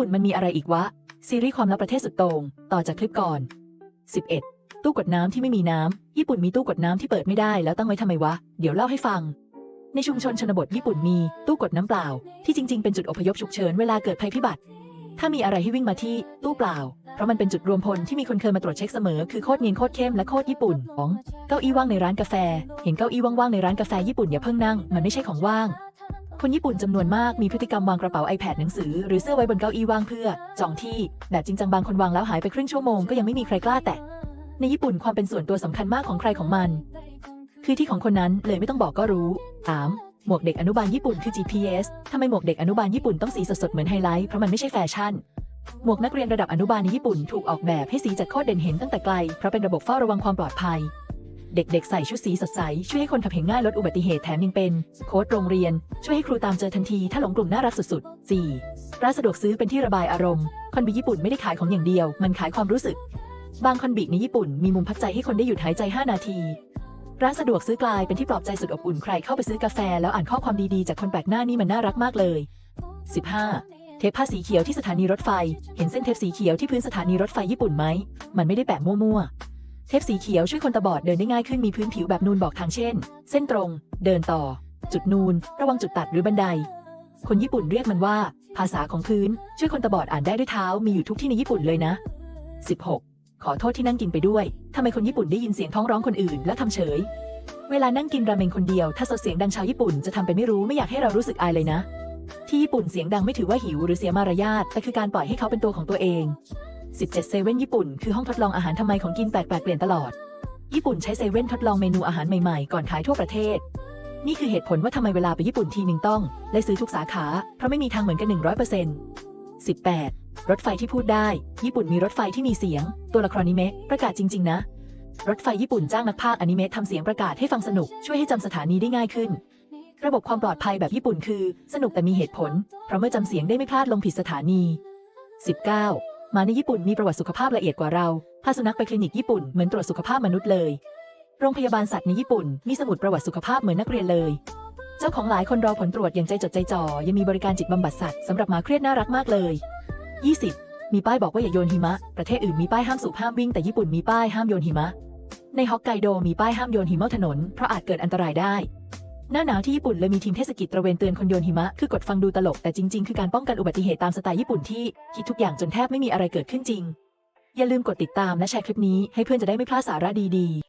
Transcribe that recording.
ปุ่นมันมีอะไรอีกวะ ซีรีส์ความลับประเทศสุดโต่งต่อจากคลิปก่อน 11. ตู้กดน้ำที่ไม่มีน้ำ ญี่ปุ่นมีตู้กดน้ำที่เปิดไม่ได้แล้วตั้งไว้ทำไมวะ เดี๋ยวเล่าให้ฟัง ในชุมชนชนบทญี่ปุ่นมีตู้กดน้ำเปล่า ที่จริง ๆ เป็นจุดอพยพฉุกเฉินเวลาเกิดภัยพิบัติ ถ้ามีอะไรให้วิ่งมาที่ตู้เปล่า เพราะมันเป็นจุดรวมพลที่มีคนเคยมาตรวจเช็คเสมอ คือโคตรเนียนโคตรเข้มและโคตรญี่ปุ่นของเก้าอี้ว่างในร้านกาแฟ เห็นเก้าอี้ว่างๆในร้านกาแฟญี่ปุ่นอย่าเพิ่งนั่ง มันไม่ใช่ของว่าง คนญี่ปุ่นจำนวนมากมีพฤติกรรมวางกระเป๋า iPad หนังสือหรือเสื้อไว้บนเก้าอี้ว่างเพื่อ จองที่ แบบจริงจังบางคนวางแล้วหายไปครึ่งชั่วโมงก็ยังไม่มีใครกล้าแตะในญี่ปุ่นความเป็นส่วนตัวสำคัญมากของใครของมัน คือที่ของคนนั้นเลยไม่ต้องบอกก็รู้ 3. หมวกเด็กอนุบาลญี่ปุ่นคือ GPS ทำไมหมวกเด็กอนุบาลญี่ปุ่นต้องสีสดๆเหมือนไฮไลท์เพราะมันไม่ใช่แฟชั่นหมวกนักเรียนระดับอนุบาลในญี่ปุ่นถูกออกแบบให้สีจัดโคตรเด่นเห็นตั้งแต่ไกล เพราะเป็นระบบเฝ้าระวังความปลอดภัย เด็กๆ ใส่ชุดสีสดใส ช่วยให้คนขับเห็นง่ายลดอุบัติเหตุแถมยังเป็น โค้ดโรงเรียน ช่วยให้ครูตามเจอทันทีถ้าหลงกลุ่มน่ารักสุดๆ 4. ร้านสะดวกซื้อเป็นที่ระบายอารมณ์ คอนบิญี่ปุ่นไม่ได้ขายของอย่างเดียว มันขายความรู้สึก บางคอนบิในญี่ปุ่นมีมุมพักใจให้คนได้หยุดหายใจ 5 นาที ร้านสะดวกซื้อกลายเป็นที่ปลอบใจสุดอบอุ่นใครเข้าไปซื้อกาแฟ แล้วอ่านข้อความดีๆจากคนแปลกหน้านี่มันน่ารักมากเลย 15. เทปผ้าสีเขียวที่สถานีรถไฟ เห็นเส้นเทปสีเขียวที่พื้นสถานีรถไฟญี่ปุ่นไหม มันไม่ได้แปะมั่วๆ เทปสีเขียวช่วยคนตาบอดเดินได้ง่ายขึ้นมีพื้นผิวแบบนูนบอกทางเช่น เส้นตรง เดินต่อ จุดนูน ระวังจุดตัดหรือบันได คนญี่ปุ่นเรียกมันว่า ภาษาของพื้น ช่วยคนตาบอดอ่านได้ด้วยเท้ามีอยู่ทุกที่ในญี่ปุ่นเลยนะ 16. ขอโทษที่นั่งกินไปด้วยทำไมคนญี่ปุ่นได้ยินเสียงท้องร้องคนอื่นและทำเฉย เวลานั่งกินราเมงคนเดียว ถ้าเสียงดังชาวญี่ปุ่นจะทำเป็นไม่รู้ไม่อยากให้เรารู้สึกอายเลยนะ ที่ญี่ปุ่นเสียงดังไม่ถือว่าหิวหรือเสียมารยาทแต่คือการปล่อยให้เขาเป็นตัวของตัวเอง 17เซเว่นญี่ปุ่นคือห้องทดลองอาหารทำไมของกินแปลกๆเปลี่ยนตลอด ญี่ปุ่นใช้เซเว่นทดลองเมนูอาหารใหม่ๆ ก่อนขายทั่วประเทศ นี่คือเหตุผลว่าทำไมเวลาไปญี่ปุ่นทีหนึ่งต้องได้ซื้อทุกสาขา เพราะไม่มีทางเหมือนกัน 100% 18 รถไฟที่พูดได้ ญี่ปุ่นมีรถไฟที่มีเสียง ตัวละครอนิเมะประกาศจริง ๆ นะ รถไฟญี่ปุ่นจ้างนักพากย์อนิเมะทำเสียงประกาศให้ฟังสนุก ช่วยให้จำสถานีได้ง่ายขึ้น ระบบความปลอดภัยแบบญี่ปุ่นคือ สนุกแต่มีเหตุผล เพราะเมื่อจำเสียงได้ไม่พลาดลงผิดสถานี 19. หมาในญี่ปุ่นมีประวัติสุขภาพละเอียดกว่าเรา พาสุนัขไปคลินิกญี่ปุ่นเหมือนตรวจสุขภาพมนุษย์เลย โรงพยาบาลสัตว์ในญี่ปุ่นมีสมุดประวัติสุขภาพเหมือนนักเรียนเลย เจ้าของหลายคนรอผลตรวจอย่างใจจดใจจ่อ ยังมีบริการจิตบำบัดสัตว์สำหรับหมาเครียดน่ารักมากเลย 20. มีป้ายบอกว่าอย่าโยนหิมะ ประเทศอื่นมีป้ายห้ามสูบห้ามวิ่งแต่ญี่ปุ่นมีป้ายห้ามโยนหิมะ ในฮอกไกโดมีป้ายห้ามโยนหิมะถนนเพราะอาจเกิดอันตรายได้ หน้าหนาวที่ญี่ปุ่นเลยมีทีมเทศกิจตระเวนเตือนคนโยนหิมะ คือกดฟังดูตลกแต่จริง ๆ คือการป้องกันอุบัติเหตุตามสไตล์ญี่ปุ่นที่ คิดทุกอย่างจนแทบไม่มีอะไรเกิดขึ้นจริง อย่าลืมกดติดตามและแชร์คลิปนี้ให้เพื่อนจะได้ไม่พลาดสาระดีๆ